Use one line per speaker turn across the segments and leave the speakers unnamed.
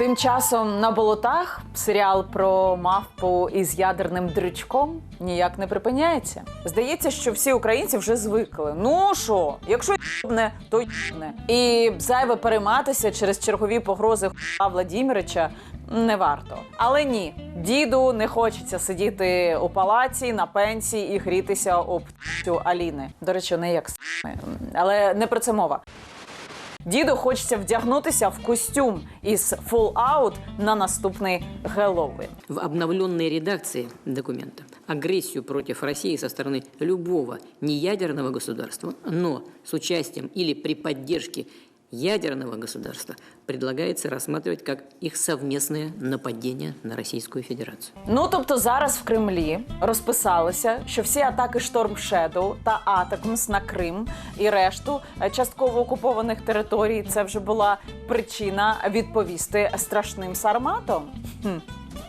Тим часом на болотах серіал про мавпу із ядерним дрючком ніяк не припиняється. Здається, що всі українці вже звикли. Ну що, якщо не, то не. І зайве перейматися через чергові погрози Владімірича не варто. Але ні, діду не хочеться сидіти у палаці на пенсії і грітися об цю Аліни. До речі, не як с**ми. але не про це мова. Діду хочеться вдягнутися в костюм із Fallout на наступний Геловин.
в обновленной редакции документа агрессию против России со стороны любого неядерного государства, но с участием или при поддержке ядерного государства предлагается рассматривать как их совместное нападение на Российскую Федерацию.
Ну тобто зараз в Кремлі розписалися, що всі атаки Storm Shadow та Атакмс на Крим і решту е, частково окупованих територій це вже була причина відповісти страшним сарматом. Хм.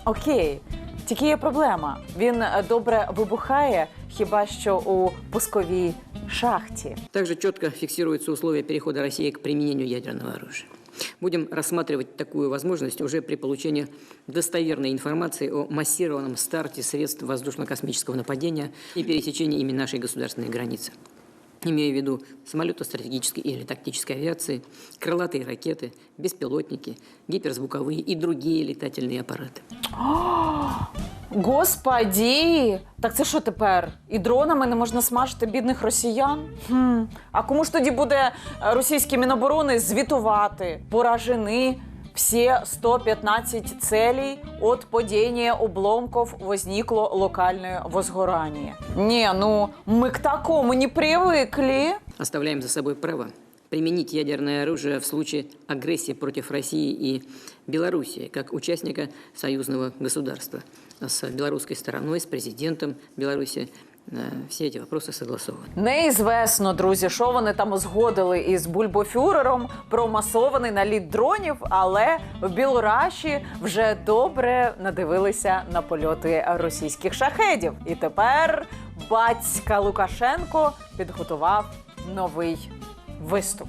Окей, тільки є проблема. Він е, добре вибухає, хіба що у пусковій шахті.
Также четко фиксируются условия перехода России к применению ядерного оружия. Будем рассматривать такую возможность уже при получении достоверной информации о массированном старте средств воздушно-космического нападения и пересечении ими нашей государственной границы. Имею в виду самолеты стратегической или тактической авиации, крылатые ракеты, беспилотники, гиперзвуковые и другие летательные аппараты.
Господі, так це що тепер? І дронами не можна смажити бідних росіян? Хм. А кому ж тоді буде е, російські міноборони звітувати? Поражені всі 115 целей от падения обломков возникло локальное возгорание. Не, ну мы к такому не привыкли.
Оставляем за собой право применить ядерное оружие в случае агрессии против России и Белоруссии как участника союзного государства С белорусской стороной, с президентом Беларуси э, все эти вопросы согласованы.
Неізвесно, друзі, що вони там узгодили із бульбофюрером про масований наліт дронів, але в Білораші вже добре надивилися на польоти російських шахедів. І тепер батька Лукашенко підготував новий виступ.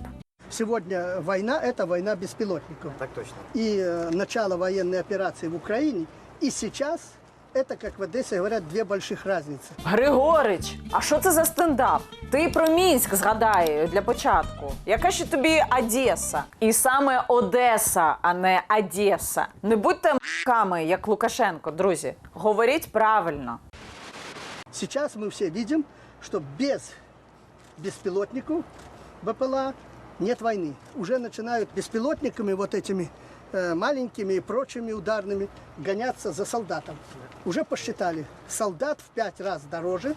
Сегодня война – это война беспилотников.
Так точно.
И э, начало военной операции в Украине, и сейчас это, как в Одессе говорят, две больших разницы.
Григорич, а що це за стендап? Ти про Мінськ згадай для початку. Яка ще тобі Одеса? І саме Одеса, а не Одеса. Не будьте м**ками, як Лукашенко, друзі. Говоріть правильно.
Сейчас мы все видим, что без беспилотников БПЛА нет войны. Уже начинают беспилотниками вот этими э, маленькими и прочими ударными гоняться за солдатом. Уже посчитали, солдат в пять раз дороже,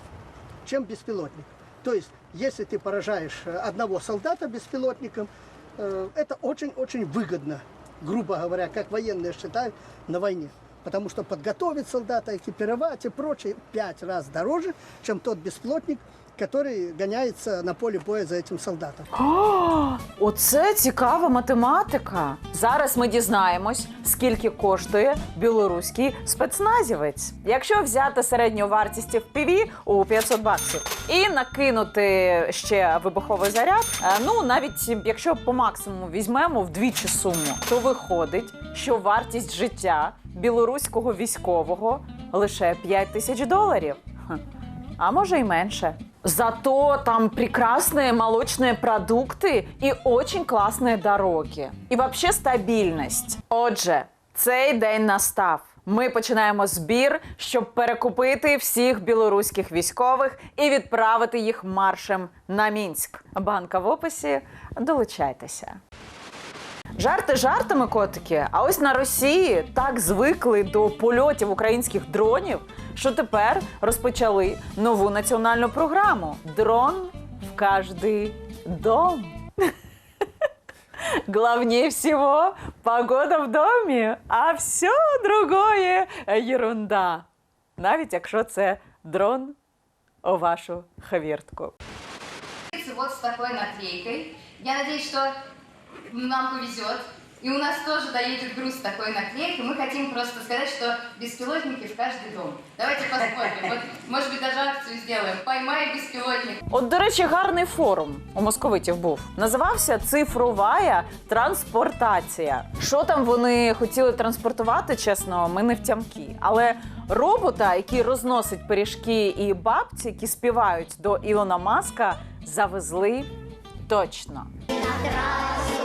чем беспилотник. То есть, если ты поражаешь э, одного солдата беспилотником, э, это очень-очень выгодно, грубо говоря, как военные считают, на войне. Потому что подготовить солдата, экипировать и прочее пять раз дороже, чем тот бесплотник, который гоняется на поле боя за этим солдатом.
О, оце цікава математика. Зараз ми дізнаємось, скільки коштує білоруський спецназівець. Якщо взяти середню вартість FPV у 500 баксів і накинути ще вибуховий заряд, е, ну навіть якщо по максимуму візьмемо вдвічі суму, то виходить, що вартість життя білоруського військового лише 5 тисяч доларів. А може й менше. Зато там прекрасные молочные продукти і очень класні дороги. І вообще стабільність. Отже, цей день настав. Ми починаємо збір, щоб перекупити всіх білоруських військових і відправити їх маршем на Мінськ. Банка в описі. Долучайтеся. Жарти жартами, котики. А ось на Росії так звикли до польотів українських дронів, що тепер розпочали нову національну програму Дрон в каждый дом. Главнее всего погода в домі, а все другое ерунда. Навіть якщо це дрон у вашу хвіртку.
вот с такой наклейкой. Я надеюсь, что нам повезет.
И у нас тоже доедет груз с такой наклейкой. Мы хотим просто сказать, что беспилотники в каждый дом. Давайте посмотрим. Вот, может быть, даже акцию сделаем. Поймай беспилотник.
От, до речі, гарний форум у московитів був. Називався Цифрова транспортація. Що там вони хотіли транспортувати, чесно, ми не втямки. Але робота, який розносить пиріжки і бабці, які співають до Ілона Маска, завезли точно. А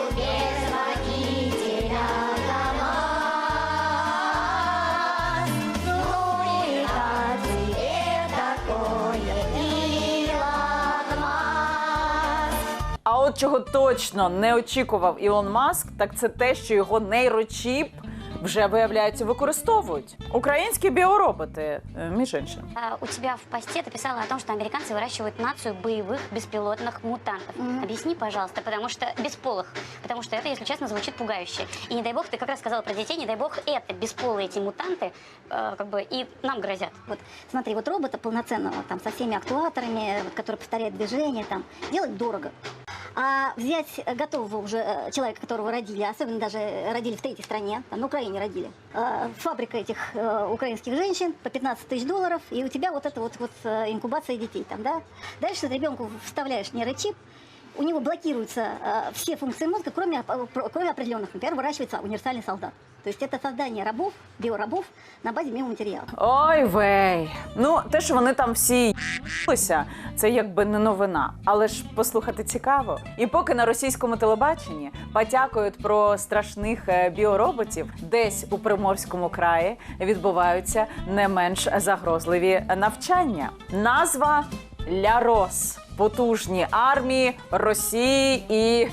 от чого точно не очікував Ілон Маск, так це те, що його нейрочіп вже виявляється використовують. Українські біороботи, е, між іншим.
А, У тебя в посте ты писала о том, что американцы выращивают нацию боевых беспилотных мутантов. Объясни, пожалуйста, потому что бесполых, потому что это, если честно, звучит пугающе. И не дай бог, ты как раз сказала про детей, не дай бог, это бесполые эти мутанты, э, как бы и нам грозят.
Вот смотри, вот робота полноценного, там, со всеми актуаторами, вот, который повторяет движение, там, делать дорого. А взять э, готового уже э, человека, которого родили, особенно даже родили в третьей стране, там, на Украине родили, э, фабрика этих э, украинских женщин по 15 тысяч долларов, и у тебя вот это вот, вот э, инкубация детей там, да? Дальше ты ребенку вставляешь нейрочип, у него блокируются э, все функции мозга, кроме, э, про- кроме определенных. Например, выращивается универсальный солдат. То есть это создание рабов, биорабов на базе биоматериала.
Ой вей. Ну, те, що вони там всі їлися, це якби не новина. Але ж послухати цікаво. І поки на російському телебаченні потякують про страшних е, біороботів, десь у Приморському краї відбуваються не менш загрозливі навчання. Назва Лярос. Потужні армії Росії і.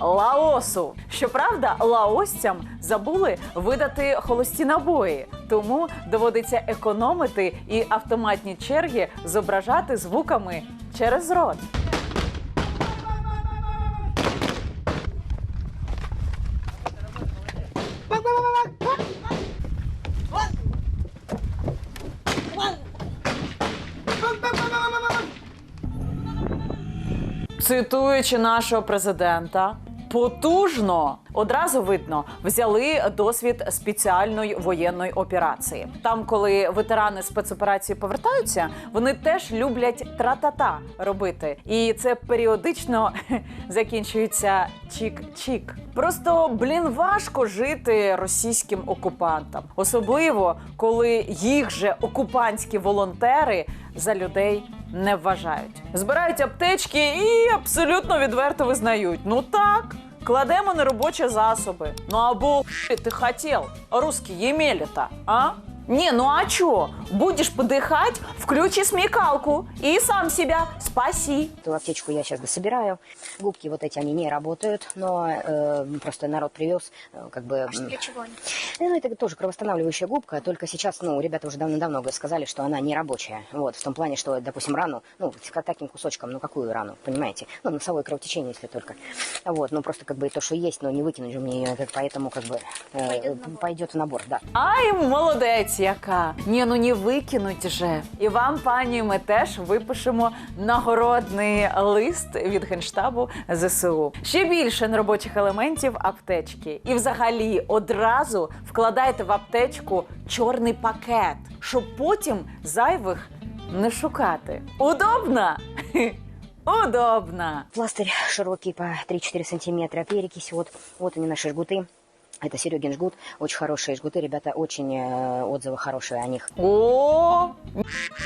Лаосу. Щоправда, лаосцям забули видати холості набої, тому доводиться економити і автоматні черги зображати звуками через рот. Цитуючи нашого президента, потужно одразу видно, взяли досвід спеціальної воєнної операції. Там, коли ветерани спецоперації повертаються, вони теж люблять тра-та-та робити, і це періодично закінчується чік-чік. Просто блін важко жити російським окупантам, особливо коли їх же окупантські волонтери за людей не вважають. Збирають аптечки і абсолютно відверто визнають: ну так. Кладемо на робочі засоби. Ну або «Хи, ти хотів, русські ємелі-то, а? Не, ну а чё? Будешь подыхать, включи смекалку и сам себя спаси.
Эту аптечку я сейчас дособираю. Губки вот эти, они не работают, но э, просто народ привез, э, как бы... м,
Для чего они?
Ну, это тоже кровоостанавливающая губка, только сейчас, ну, ребята уже давно-давно сказали, что она не рабочая. Вот, в том плане, что, допустим, рану, ну, с таким кусочком, ну, какую рану, понимаете? Ну, носовое кровотечение, если только. Вот, ну, просто, как бы, то, что есть, но не выкинуть же мне ее, поэтому, как бы, э, пойдет в набор, да.
Ай, молодець яка! Ні, ну не викинуть же. І вам, пані, ми теж випишемо нагородний лист від генштабу ЗСУ. Ще більше неробочих елементів аптечки. І взагалі одразу вкладайте в аптечку чорний пакет, щоб потім зайвих не шукати. Удобно? Удобно.
Пластырь широкий по 3-4 сантиметра, перекись, вот, вот они наши жгуты. Это Серегин жгут, очень хорошие жгуты, ребята, очень э, отзывы хорошие о них.
О,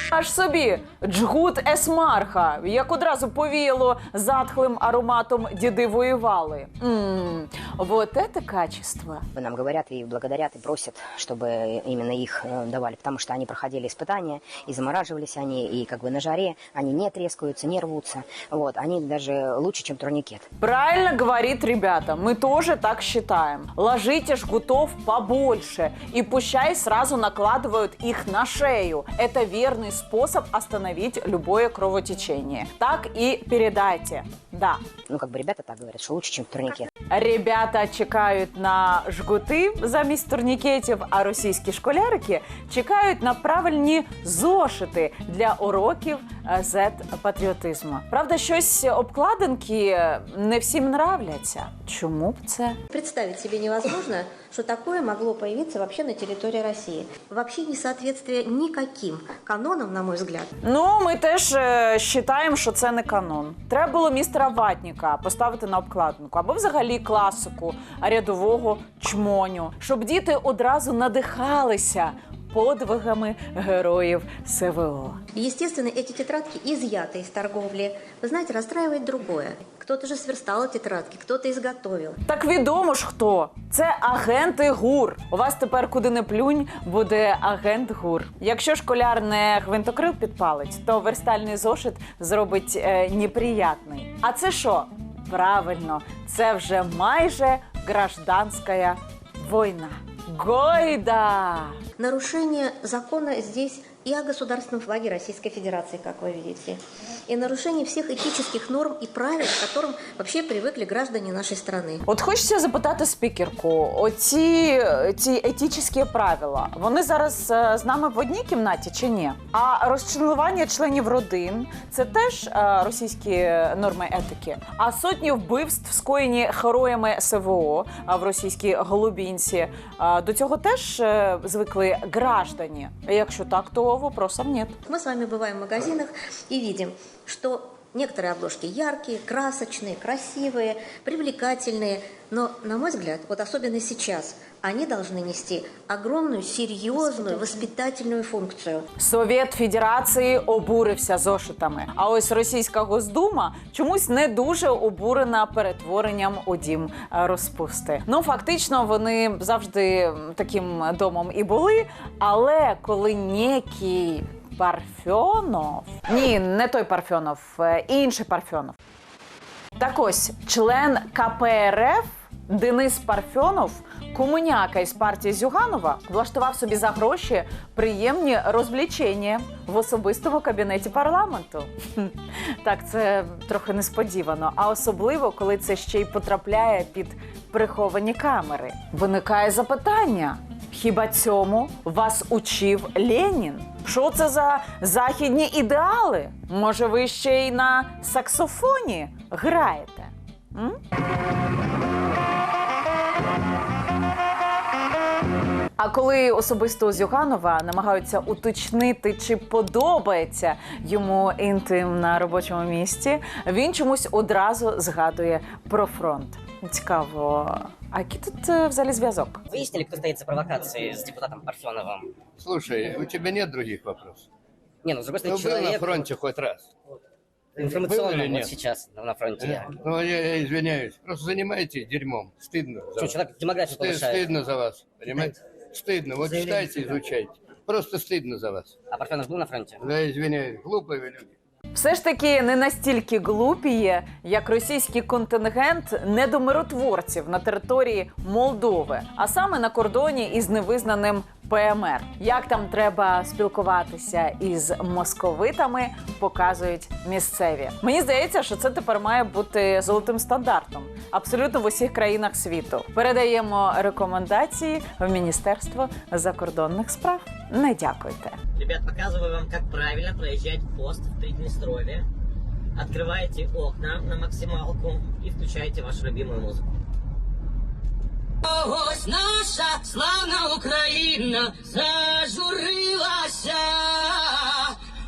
аж собі джгут есмарха, як одразу повіяло затхлим ароматом діди воювали. Мм, вот это качество.
Нам говорят и благодарят, и просят, чтобы именно их э, давали, потому что они проходили испытания, и замораживались они, и как бы на жаре они не трескаются, не рвутся. Вот, они даже лучше, чем турникет.
Правильно говорит ребята, мы тоже так считаем. Ложите жгутов побольше и пущай сразу накладывают их на шею. Это верный способ остановить любое кровотечение. Так и передайте. Да.
Ну, как бы ребята так говорят, что лучше, чем турникет.
Ребята чекають на жгути замість турнікетів, а російські школярики чекають на правильні зошити для уроків Зет-патріотизму. Правда, щось обкладинки не всім нравляться. Чому б це?
Представить себе невозможно, что такое могло появиться вообще на территории России. Вообще несоответствие никаким канонам, на мой взгляд.
Ну, ми теж е, вважаємо, що це не канон. Треба було містера Ватніка поставити на обкладинку або взагалі класику рядового чмоню, щоб діти одразу надихалися подвигами героїв СВО.
И, естественно, эти тетрадки изъяты из торговли. Вы знаете, расстраивает другое. Кто-то же сверстал тетрадки, кто-то изготовил.
Так відомо ж хто. Це агенти ГУР. У вас тепер куди не плюнь, буде агент ГУР. Якщо школяр не гвинтокрил підпалить, то верстальний зошит зробить е, неприятний. А це що? Правильно, це вже майже гражданська війна. Гойда!
Нарушение закона здесь и о государственном флаге Российской Федерации, как вы видите, и нарушение всех этических норм и правил, к которым вообще привыкли граждане нашей страны.
От хочеться запитати спікерку: оці ці етичні правила, вони зараз е, з нами в одній кімнаті чи ні? А розчленування членів родин це теж е, російські норми етики. А сотні вбивств, скоєні героями СВО а в російській Голубінці, е, до цього теж е, звикли граждані. Якщо так, то вопросов нет.
Мы с вами бываем в магазинах и видим, что некоторые обложки яркие, красочные, красивые, привлекательные, но, на мой взгляд, вот особенно сейчас, они должны нести огромную, серьезную, воспитательную функцию.
Совєт Федерації обурився зошитами. А ось російська Госдума чомусь не дуже обурена перетворенням у дім е, розпусти. Ну фактично, вони завжди таким домом і були. Але коли некий Парфьонов, ні, не той Парфьонов, е, інший Парфьонов. Так ось член КПРФ Денис Парфьонов, комуняка із партії Зюганова, влаштував собі за гроші приємні розвлічення в особистому кабінеті парламенту. Так, це трохи несподівано, а особливо, коли це ще й потрапляє під приховані камери. Виникає запитання. Хіба цьому вас учив Ленін? Що це за західні ідеали? Може, ви ще й на саксофоні граєте? М? А коли особисто у Зюганова намагаються уточнити, чи подобається йому інтим на робочому місці, він чомусь одразу згадує про фронт. Цікаво, а який тут е, взагалі зв'язок?
Выяснили, кто стоит за провокацией с депутатом Парфеновым?
Слушай, у тебя нет других вопросов?
Не, ну, с другой
Ты
стороны,
был на
человек
фронте хоть раз?
информационно
Был или
вот
нет?
сейчас на фронте. я.
Ну, я, я извиняюсь. Просто занимаетесь дерьмом. Стыдно за
Что,
вас.
человек демографию
Сты-
повышает.
стыдно за вас, понимаете? Стыдно. Вот читайте, изучайте. Просто стыдно за вас.
А Парфенов был на фронте?
Да, извиняюсь. Глупые вы люди.
Все ж таки не настільки глупіє, як російський контингент недомиротворців на території Молдови, а саме на кордоні із невизнаним ПМР. Як там треба спілкуватися із московитами, показують місцеві. Мені здається, що це тепер має бути золотим стандартом абсолютно в усіх країнах світу. Передаємо рекомендації в Міністерство закордонних справ. Не дякуйте.
Ребят, показываю вам, как правильно проезжать пост в Приднестровье. Открываете окна на максималку и включаете вашу любимую музыку. Ось наша славна Україна зажурилася,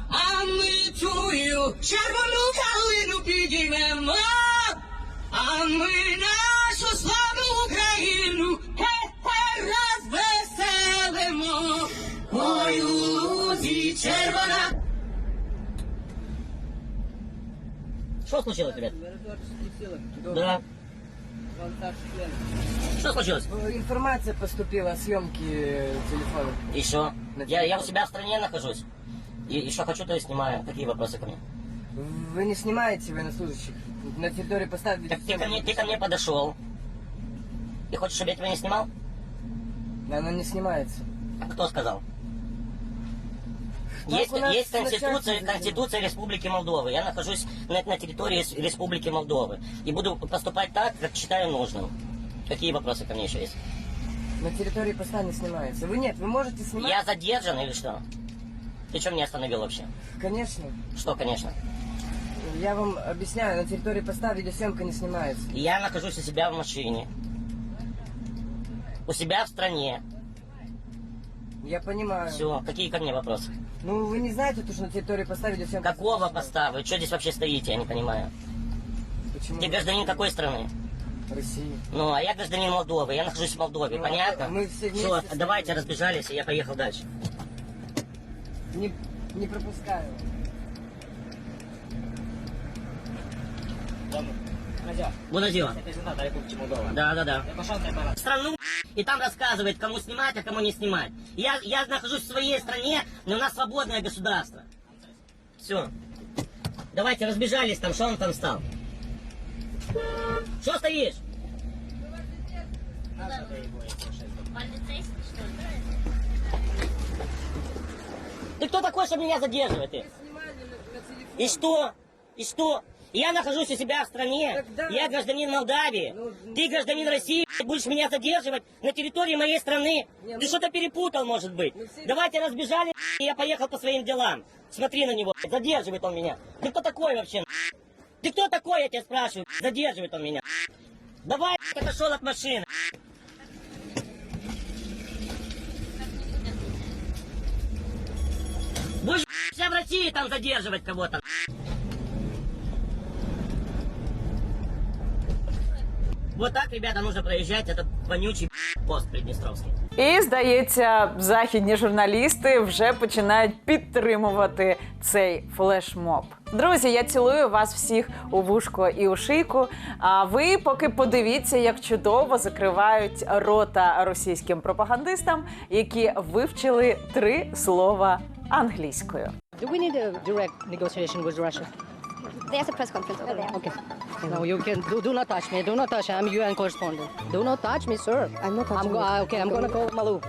а ми тую червону калину підіймемо, а ми нашу славну Україну хе-хе розвеселимо. Ой, у лузі червона. Что случилось, ребят? Да. Что случилось?
Информация поступила о съемке телефона.
И что? Я, я у себя в стране нахожусь. И, и что хочу, то и снимаю. Какие вопросы ко мне?
Вы не снимаете военнослужащих. На территории поставили...
Так ты ко мне, ты ко мне подошел. И хочешь, чтобы я тебя не снимал?
Она не снимается.
А кто сказал? Есть, есть конституция, конституция Республики Молдовы. Я нахожусь на, на территории Рес- Республики Молдовы. И буду поступать так, как считаю нужным. Какие вопросы ко мне еще есть?
На территории поста не снимается. Вы нет, вы можете снимать?
Я задержан или что? Ты что меня остановил вообще?
Конечно.
Что, конечно?
Я вам объясняю, на территории поста видеосъемка не снимается.
Я нахожусь у себя в машине. У себя в стране.
Я понимаю.
Все, какие ко мне вопросы?
Ну, вы не знаете, то, что на территории поста видеосъемка...
Какого поста? Вы что здесь вообще стоите, я не понимаю.
Почему?
Ты гражданин какой страны?
России.
Ну, а я гражданин Молдовы, я нахожусь в Молдове,
Ну,
понятно?
мы все вместе
Все, давайте разбежались, и я поехал дальше.
Не, не пропускаю.
Бонадио. Да, да, да. Страну и там рассказывает, кому снимать, а кому не снимать. Я, я нахожусь в своей стране, но у нас свободное государство. Все. Давайте разбежались там, что он там стал? Что стоишь? Ты кто такой, чтобы меня задерживать? Ты? И что? И что? Я нахожусь у себя в стране.
Тогда-
Я гражданин Молдавии. Ты гражданин России. Будешь меня задерживать на территории моей страны.
Не,
Ты
ну-
что-то перепутал, может быть.
Ну, все-
Давайте разбежали, и я поехал по своим делам. Смотри на него. Задерживает он меня. Ты кто такой вообще? Ты кто такой, я тебя спрашиваю? Задерживает он меня. Давай, отошел от машины. Будешь вся в России там задерживать кого-то. Вот так, ребята, нужно проезжать этот вонючий пост Приднестровский.
І здається, західні журналісти вже починають підтримувати цей флешмоб. Друзі, я цілую вас всіх у вушко і у шийку. А ви поки подивіться, як чудово закривають рота російським пропагандистам, які вивчили три слова англійською.
Do we need a direct negotiation with Russia?
There's a press conference over there.
Okay. No, you can do, do not touch me. Do not touch. I'm UN correspondent. Do not touch me, sir.
I'm not
I'm go- ah, okay. I'm gonna call Malou.